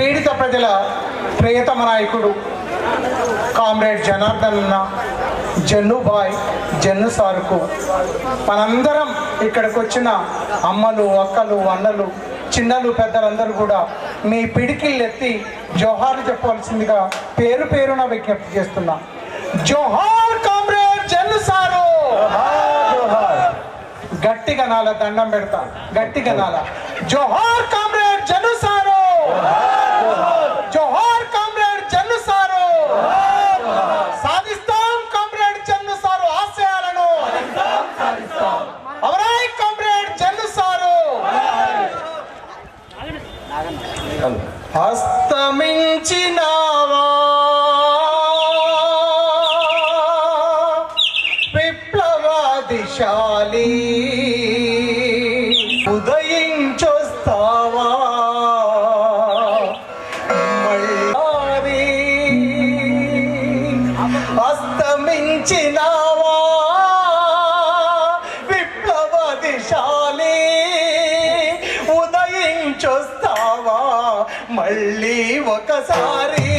పీడిత ప్రజల ప్రియతమ నాయకుడు కామ్రేడ్ జనార్దన్ అన్న జన్నుబాయ్ జన్ను సారుకు. మనందరం ఇక్కడికి వచ్చిన అమ్మలు అక్కలు అన్నలు చిన్నలు పెద్దలందరూ కూడా మీ పిడికిల్లెత్తి జోహార్లు చెప్పవలసిందిగా పేరు పేరున విజ్ఞప్తి చేస్తున్నా. జోహార్ కామ్రేడ్ జన్ను సారు! గట్టిగా నాల దండం పెడతా గట్టిగా నాల. జోహార్ కామ్రేడ్ జన్ను సారు! శాలి ఉదయించొస్తావా? మళ్ళీ అస్తమించినావా? విప్లవాదిశాలి. ఉదయించొస్తావా? మళ్ళీ ఒకసారి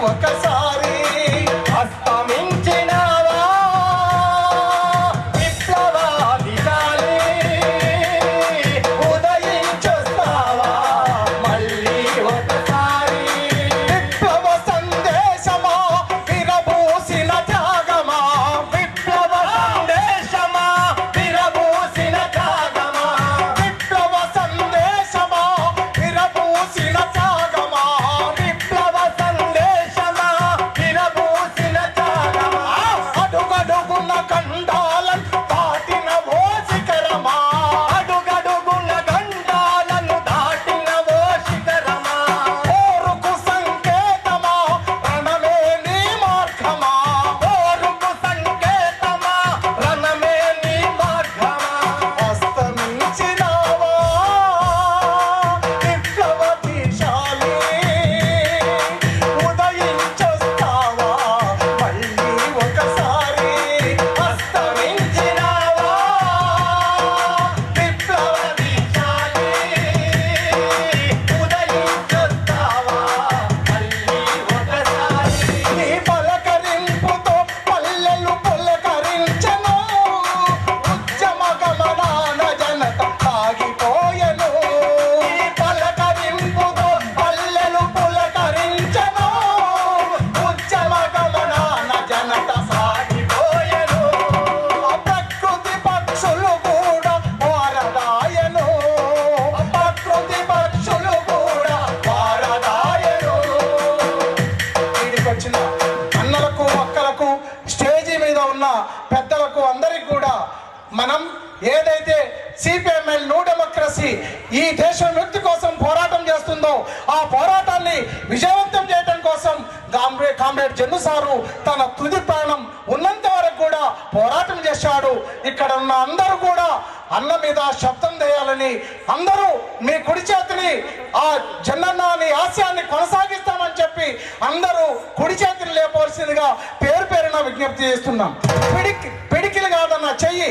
Iwakasa. దేశ వ్యక్తి కోసం పోరాటం చేస్తుందో ఆ పోరాటాన్ని విజయవంతం చేయడం కోసం కామ్రేడ్ కామ్రేడ్ జన్ను సారు తన తుది ప్రాణం ఉన్నంత వరకు కూడా పోరాటం చేశాడు. ఇక్కడ ఉన్న అందరూ కూడా అన్న మీద శబ్దం చేయాలని అందరూ మీ కుడి చేతిని ఆ జన్నన్నాని ఆశయాన్ని కొనసాగిస్తామని చెప్పి అందరూ కుడి చేతిని లేపవలసిందిగా పేరు పేరున విజ్ఞప్తి చేస్తున్నాం. పిడికి పిడికిలు కాదన్న చెయ్యి.